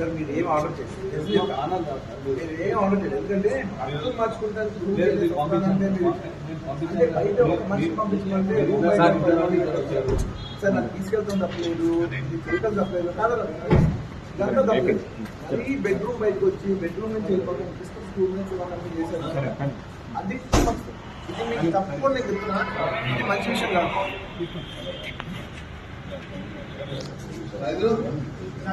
Sir మీరు ఏం order చేస్తారు మీరు ఏం ఆర్డర్ చేయలేదు. ఎందుకంటే అర్థం పంపించాలి. సార్ నాకు తీసుకెళ్తాం తప్పలేదు. వెహికల్ తప్పలేదు. కాదు దాంట్లో తప్పలేదు. మరీ బెడ్రూమ్ బయటకు వచ్చి బెడ్రూమ్ నుంచి వెళ్ళిపోవడం స్కూల్ నుంచి వాళ్ళని చేశారు. అది. ఇది మీకు తప్పకుండా నేను చెప్తున్నా. ఇది మంచి విషయం కాదు. నా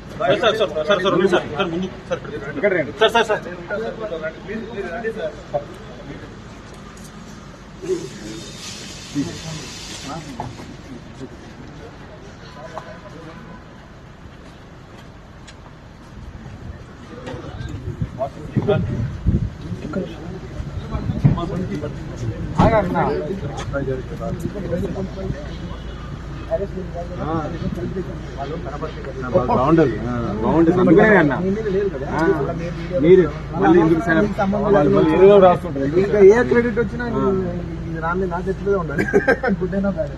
సార్ సార్ సార్ సార్ ఉంది సార్ సార్ ముందు సార్ ఇక్కడ రండి సార్ సార్ సార్ బాగుండదు బాగుంటుంది అందుకనే అన్న మీరు మళ్ళీ ఎందుకు ఏదో రాస్తుంటారు ఇంకా ఏ క్రెడిట్ వచ్చినా రాని నా చేతిలో ఉండాలి గుడ్ అయినా bad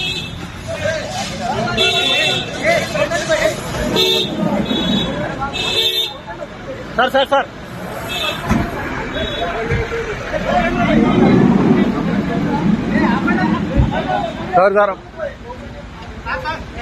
sir sir sir sir sir